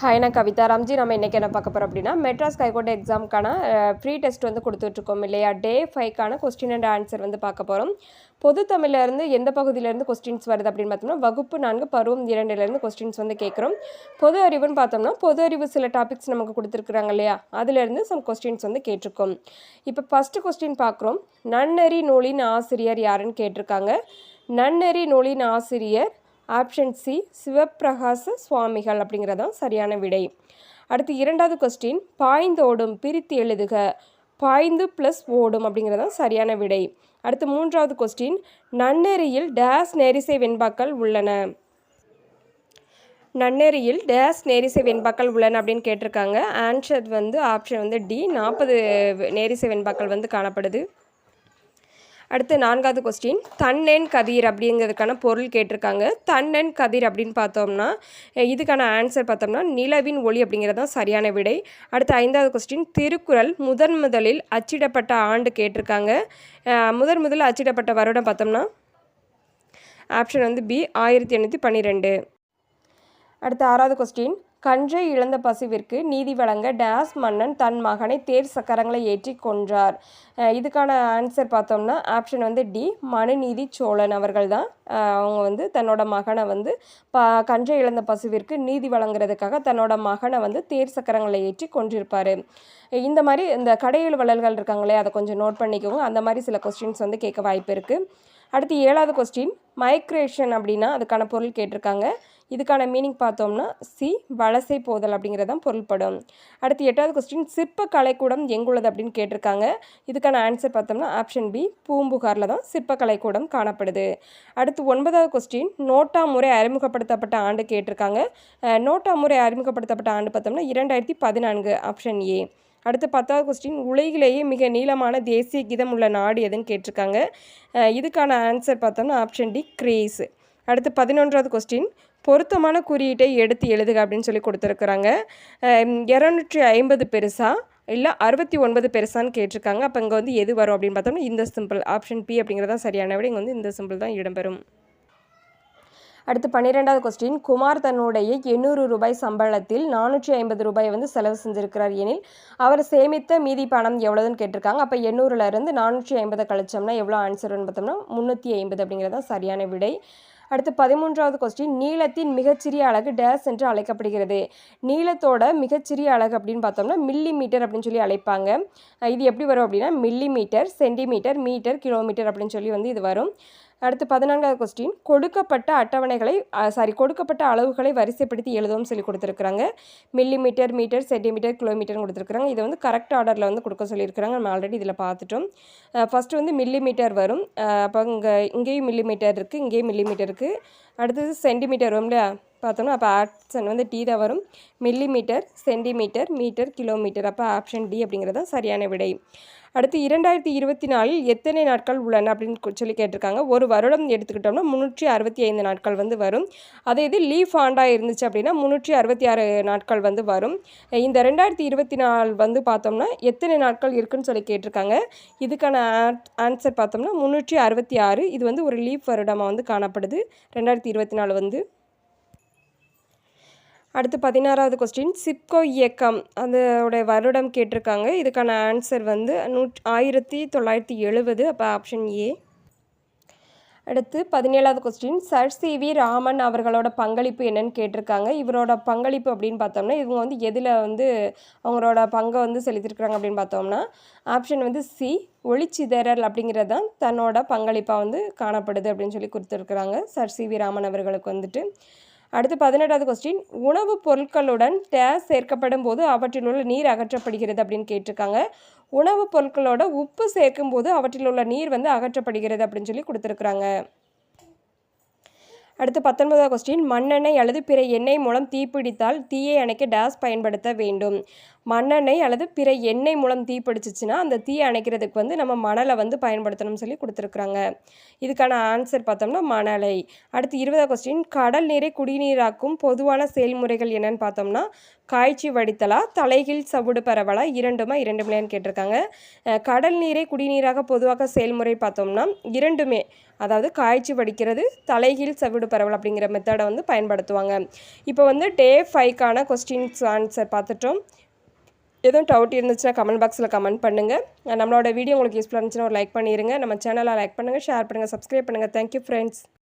Hi நான் கவிதா. ராம்ஜி நம்ம இன்றைக்கி என்ன பார்க்க போகிறோம் அப்படின்னா மெட்ராஸ் ஹைகோர்ட் எக்ஸாமுக்கான ஃப்ரீ டெஸ்ட் வந்து கொடுத்துட்ருக்கோம் இல்லையா? டே ஃபைவ்க்கான கொஸ்டின் அண்ட் ஆன்சர் வந்து பார்க்க போகிறோம் பொது தமிழ்லேருந்து எந்த பகுதியிலேருந்து கொஸ்டின்ஸ் வருது அப்படின்னு பார்த்தோம்னா வகுப்பு நான்கு பருவம் இரண்டுலேருந்து கொஸ்டின்ஸ் வந்து கேட்குறோம். பொது அறிவுன்னு பார்த்தோம்னா பொது அறிவு சில டாபிக்ஸ் நமக்கு கொடுத்துருக்குறாங்க இல்லையா? அதுலேருந்து சம் கொஸ்டின்ஸ் வந்து கேட்டிருக்கோம். இப்போ ஃபஸ்ட்டு கொஸ்டின் பார்க்குறோம். நன்னெறி நூலின் ஆசிரியர் யாருன்னு கேட்டிருக்காங்க. நன்னெறி நூலின் ஆசிரியர் ஆப்ஷன் சி சிவப்பிரகாச சுவாமிகள் அப்படிங்கிறதான் சரியான விடை. அடுத்து இரண்டாவது கொஸ்டின் பாய்ந்தோடும் பிரித்து எழுதுக. பாய்ந்து ப்ளஸ் ஓடும் அப்படிங்கிறதான் சரியான விடை. அடுத்து மூன்றாவது கொஸ்டின் நன்னெறியில் டேஸ் நேரிசை வெண்பாக்கள் உள்ளன. நன்னெறியில் டேஸ் நேரிசை வெண்பாக்கள் உள்ளன அப்படின்னு கேட்டிருக்காங்க. ஆன்சர் வந்து ஆப்ஷன் வந்து டி நாற்பது நேரிசை வெண்பாக்கள் வந்து காணப்படுது. அடுத்து நான்காவது கொஸ்டின் தன்னென் கதிர் அப்படிங்கிறதுக்கான பொருள் கேட்டிருக்காங்க. தன்னென் கதிர் அப்படின்னு பார்த்தோம்னா இதுக்கான ஆன்சர் பார்த்தோம்னா நிலவின் ஒளி அப்படிங்கிறது தான் சரியான விடை. அடுத்து ஐந்தாவது கொஸ்டின் திருக்குறள் முதன் முதலில் அச்சிடப்பட்ட ஆண்டு கேட்டிருக்காங்க. முதன் முதலில் அச்சிடப்பட்ட வருடம் பார்த்தோம்னா ஆப்ஷன் வந்து பி ஆயிரத்தி எண்ணூற்றி பன்னிரெண்டு. அடுத்து ஆறாவது கொஸ்டின் கன்றை இழந்த பசுவிற்கு நீதி வழங்க டேஸ் மன்னன் தன் மகனை தேர் சக்கரங்களை ஏற்றி கொன்றார். இதுக்கான ஆன்சர் பார்த்தோம்னா ஆப்ஷன் வந்து டி மனுநீதி சோழன் அவர்கள் தான். அவங்க வந்து தன்னோட மகனை வந்து ப கன்றை இழந்த பசுவிற்கு நீதி வழங்குறதுக்காக தன்னோட மகனை வந்து தேர் சக்கரங்களை ஏற்றி கொன்றிருப்பார். இந்த மாதிரி இந்த கடையில் வளல்கள் இருக்காங்களே அதை கொஞ்சம் நோட் பண்ணிக்கோங்க. அந்த மாதிரி சில கொஸ்டின்ஸ் வந்து கேட்க வாய்ப்பு இருக்குது அடுத்து ஏழாவது கொஸ்டின் மைக்ரேஷன் அப்படின்னா அதுக்கான பொருள் கேட்டிருக்காங்க. இதுக்கான மீனிங் பார்த்தோம்னா சி வலசை போதல் அப்படிங்கிறதான் பொருள்படும். அடுத்து எட்டாவது கொஸ்டின் சிற்ப கலைக்கூடம் எங்குள்ளது அப்படின்னு கேட்டிருக்காங்க. இதுக்கான ஆன்சர் பார்த்தோம்னா ஆப்ஷன் பி பூம்புகாரில் தான் சிற்ப கலைக்கூடம் காணப்படுது. அடுத்து ஒன்பதாவது கொஸ்டின் நோட்டா முறை அறிமுகப்படுத்தப்பட்ட ஆண்டு கேட்டிருக்காங்க. நோட்டா முறை அறிமுகப்படுத்தப்பட்ட ஆண்டு பார்த்தோம்னா இரண்டாயிரத்தி பதினான்கு ஆப்ஷன் ஏ அடுத்து பத்தாவது கொஸ்டின் உலகிலேயே மிக நீளமான தேசிய கீதம் உள்ள நாடு எதுன்னு கேட்டிருக்காங்க. இதுக்கான ஆன்சர் பார்த்தோம்னா ஆப்ஷன் டி கிரேஸ். அடுத்து பதினொன்றாவது கொஸ்டின் பொருத்தமான குறியீட்டை எடுத்து எழுதுக அப்படின்னு சொல்லி கொடுத்துருக்குறாங்க. இரநூற்றி ஐம்பது பெருசாக இல்லை அறுபத்தி ஒன்பது பெருசான்னு கேட்டிருக்காங்க. அப்போ இங்கே வந்து எது வரும் அப்படின்னு பார்த்தோம்னா இந்த சிம்பிள் ஆப்ஷன் பி அப்படிங்கிறது தான் சரியான விட இங்கே வந்து இந்த சிம்பிள் தான் இடம்பெறும். அடுத்து பன்னிரெண்டாவது கொஸ்டின் குமார் தன்னுடைய எண்ணூறு ரூபாய் சம்பளத்தில் நானூற்றி ஐம்பது ரூபாய் வந்து செலவு செஞ்சிருக்கிறார் எனில் அவர் சேமித்த மீதி பணம் எவ்வளோதுன்னு கேட்டிருக்காங்க. அப்போ எண்ணூறுல இருந்து நானூற்றி ஐம்பதை கழிச்சோம்னா எவ்வளோ ஆன்சர்னு பார்த்தோம்னா முந்நூற்றி ஐம்பது அப்படிங்கிறது தான் சரியான விடை. அடுத்து பதிமூன்றாவது கொஸ்டின் நீளத்தின் மிகச்சிறிய அலகு டேஸ் என்று அழைக்கப்படுகிறது. நீளத்தோட மிகச்சிறிய அலகு அப்படின்னு பார்த்தோம்னா மில்லி மீட்டர் அப்படின்னு சொல்லி அழைப்பாங்க. இது எப்படி வரும் அப்படின்னா millimetre centimetre metre kilometre அப்படின்னு சொல்லி வந்து இது வரும். அடுத்து பதினான்காவது கொஸ்டின் கொடுக்கப்பட்ட அட்டவணைகளை சாரி கொடுக்கப்பட்ட அளவுகளை வரிசைப்படுத்தி எழுதவும் சொல்லி கொடுத்துருக்குறாங்க. மில்லி மீட்டர் மீட்டர் சென்டிமீட்டர் கிலோமீட்டர்னு கொடுத்துருக்குறாங்க. இதை வந்து கரெக்ட் ஆர்டரில் வந்து கொடுக்க சொல்லியிருக்கிறாங்க. நம்ம ஆல்ரெடி இதில் பார்த்துட்டோம். ஃபஸ்ட்டு வந்து மில்லி மீட்டர் வரும் அப்போ இங்கே இங்கேயும் மில்லி மீட்டர் இருக்குது இங்கேயும் மில்லி மீட்டர் இருக்குது அடுத்தது சென்டிமீட்டர் வரும் இல்லையா? பார்த்தோம்னா அப்போ ஆப்ஷன் வந்து டி தான் வரும். Millimetre centimetre metre kilometre. அப்போ ஆப்ஷன் டி அப்படிங்கிறது தான் சரியான விடை. அடுத்து இரண்டாயிரத்தி இருபத்தி நாலில் எத்தனை நாட்கள் உள்ளன அப்படின்னு சொல்லி கேட்டிருக்காங்க. ஒரு வருடம் எடுத்துக்கிட்டோம்னா முந்நூற்றி அறுபத்தி ஐந்து நாட்கள் வந்து வரும். அதே இது லீஃப் ஆண்டாக இருந்துச்சு அப்படின்னா முந்நூற்றி அறுபத்தி ஆறு நாட்கள் வந்து வரும். இந்த ரெண்டாயிரத்தி இருபத்தி நாலு வந்து பார்த்தோம்னா எத்தனை நாட்கள் இருக்குன்னு சொல்லி கேட்டிருக்காங்க. இதுக்கான ஆன்சர் பார்த்தோம்னா முந்நூற்றி அறுபத்தி ஆறு. இது வந்து ஒரு லீஃப் வருடமாக வந்து காணப்படுது. ரெண்டாயிரத்தி இருபத்தி நாலு வந்து அடுத்து பதினாறாவது கொஸ்டின் சிப்கோ இயக்கம். அதோடைய வருடம் கேட்டிருக்காங்க. இதுக்கான ஆன்சர் வந்து நூற் ஆயிரத்தி தொள்ளாயிரத்தி எழுபது அப்போ ஆப்ஷன் ஏ அடுத்து பதினேழாவது question sir C V Raman அவர்களோட பங்களிப்பு என்னன்னு கேட்டிருக்காங்க. இவரோட பங்களிப்பு அப்படின்னு பார்த்தோம்னா இவங்க வந்து எதில் வந்து அவங்களோட பங்கை வந்து செலுத்திருக்கிறாங்க அப்படின்னு பார்த்தோம்னா ஆப்ஷன் வந்து சி ஒளிச்சிதறல் அப்படிங்கிறது தான் தன்னோட பங்களிப்பாக வந்து காணப்படுது அப்படின்னு சொல்லி கொடுத்துருக்குறாங்க. சர் சி வி ராமன் அவர்களுக்கு வந்துட்டு. அடுத்து பதினெட்டாவது கொஸ்டின் உணவுப் பொருட்களுடன் டேஸ் சேர்க்கப்படும் போது அவற்றில் உள்ள நீர் அகற்றப்படுகிறது அப்படின்னு கேட்டிருக்காங்க. உணவுப் பொருட்களோட உப்பு சேர்க்கும் போது அவற்றில் உள்ள நீர் வந்து அகற்றப்படுகிறது அப்படின்னு சொல்லி கொடுத்துருக்குறாங்க. அடுத்து பத்தொன்பதாவது கொஸ்டின் மண்ணெண்ணெய் அல்லது பிற எண்ணெய் மூலம் தீப்பிடித்தால் தீயை அணைக்க டேஸ் பயன்படுத்த வேண்டும். மண்ணெண்ணெய் அல்லது பிற எண்ணெய் மூலம் தீ பிடிச்சிச்சின்னா அந்த தீயை அணைக்கிறதுக்கு வந்து நம்ம மணலை வந்து பயன்படுத்தணும்னு சொல்லி கொடுத்துருக்குறாங்க. இதுக்கான ஆன்சர் பார்த்தோம்னா மணலை. அடுத்து இருபதாம் கொஸ்டின் கடல் நீரை குடிநீராக்கும் பொதுவான செயல்முறைகள் என்னன்னு பார்த்தோம்னா காய்ச்சி வடித்தலா தலைகீழ் சவுடு பரவலா இரண்டுமா இரண்டுமேன்னு கேட்டிருக்காங்க. கடல் நீரை குடிநீராக பொதுவாக செயல்முறை பார்த்தோம்னா இரண்டுமே அதாவது காய்ச்சி வடிக்கிறது தலைகீழ் சவுடு பரவல் அப்படிங்கிற மெத்தடை வந்து பயன்படுத்துவாங்க. இப்போ வந்து டே ஃபைவ்க்கான கொஸ்டின்ஸ் ஆன்சர் பார்த்துட்டோம். எதுவும் டவுட் இருந்துச்சுன்னா கமெண்ட் பாக்ஸில் கமெண்ட் பண்ணுங்கள் நம்மளோட வீடியோ உங்களுக்கு யூஸ்ஃபுல்லாக இருந்துச்சுன்னா ஒரு லைக் பண்ணிடுங்க நம்ம சேனலை லைக் பண்ணுங்கள் ஷேர் பண்ணுங்கள் சப்ஸ்கிரைப் பண்ணுங்கள் தேங்க்யூ ஃப்ரெண்ட்ஸ்